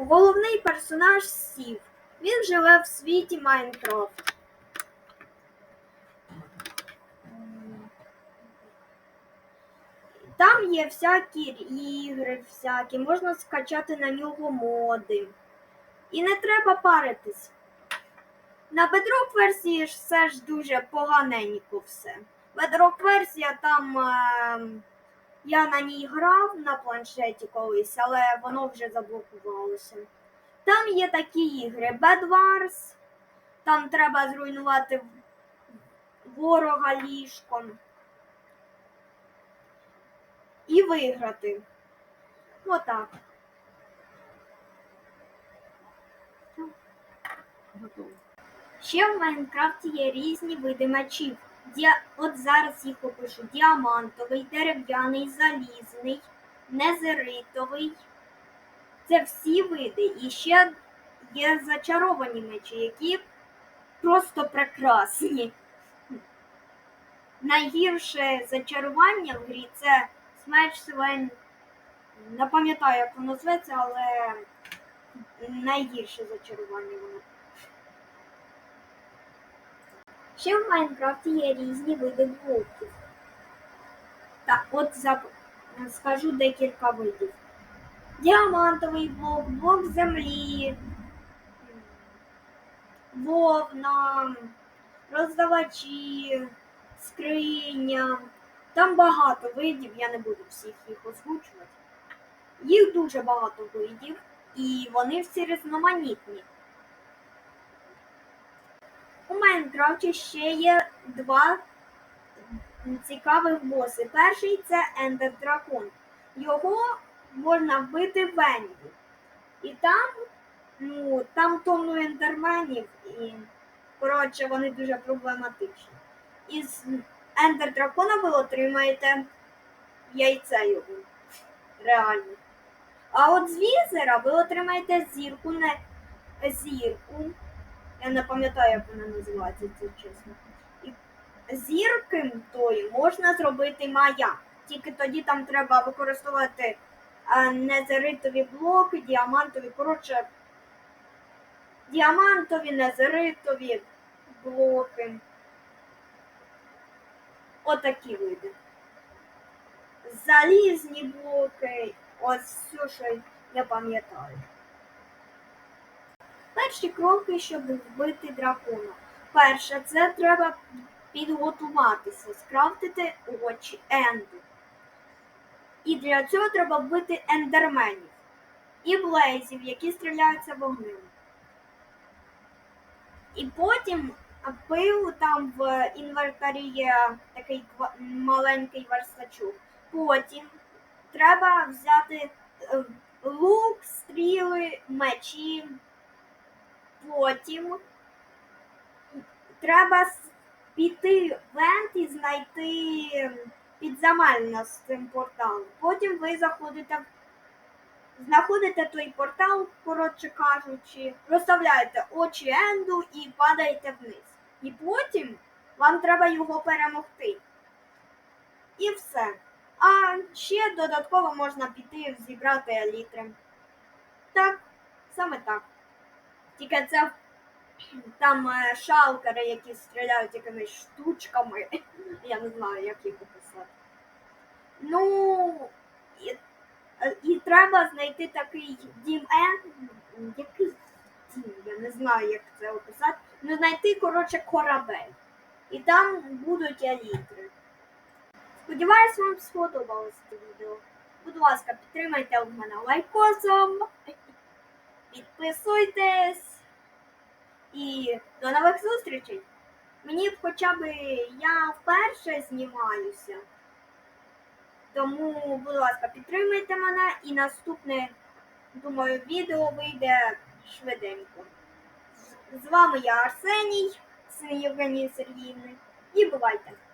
Головний персонаж Сів. Він живе в світі Майнкрафт. Там є всякі ігри, всякі, можна скачати на нього моди. І не треба паритись. На Bedrock версії все ж дуже поганенько все. Bedrock версія там е, я на ній грав на планшеті колись, але воно вже заблокувалося. Там є такі ігри Bed Wars, там треба зруйнувати ворога ліжком і виграти. Отак. Готово. Ще в Майнкрафті є різні види мечів. От зараз їх опишу: діамантовий, дерев'яний, залізний, незеритовий. Це всі види. І ще є зачаровані мечі, які просто прекрасні. Найгірше зачарування в грі це смеч Свен. Не пам'ятаю, як воно зветься, але найгірше зачарування воно. Ще в Майнкрафті є різні види блоків. Так, от за... скажу декілька видів. Діамантовий блок, блок землі, вовна, роздавачі, скриня. Там багато видів, я не буду всіх їх озвучувати. Їх дуже багато видів, і вони всі різноманітні. Майнкрафті ще є два цікавих боси. Перший це Ендер Дракон. Його можна вбити в Енді. І там, ну, там тонну ендерменів, і коротше, вони дуже проблематичні. Із Ендер Дракона ви отримаєте яйце його. Реально. А от з візера ви отримаєте зірку, не зірку. Я не пам'ятаю, як вона називається, це чесно. І зірки тої можна зробити маяк. Тільки тоді там треба використовувати е, незеритові блоки, діамантові. Коротше, діамантові, незеритові блоки. Отакі види. Залізні блоки. Ось все, що я пам'ятаю. Перші кроки, щоб вбити дракона. Перше, це треба підготуватися, скрафтити очі енду. І для цього треба вбити ендерменів і блейзів, які стріляються вогнем. І потім пив там в інвентарі є такий маленький верстачок. Потім треба взяти е, лук, стріли, мечі. Потім треба піти в Енд і знайти підземельно з цим порталом. Потім ви заходите знаходите той портал, коротше кажучи, розставляєте очі Енду і падаєте вниз. І потім вам треба його перемогти. І все. А ще додатково можна піти зібрати елітри. Так, саме так. Тільки це там е, шалкери, які стріляють якимись штучками. Я не знаю, як їх описати. Ну, і, і треба знайти такий дім. Який дім? Я не знаю, як це описати. Ну, знайти, коротше, корабель. І там будуть елітри. Сподіваюсь, вам сподобалось це відео. Будь ласка, підтримайте мене лайкосом. Підписуйтесь. І до нових зустрічей. Мені б хоча б я вперше знімаюся. Тому, будь ласка, підтримайте мене і наступне, думаю, відео вийде швиденько. З- вами я Арсеній, син Євгенії Сергіївни. І бувайте!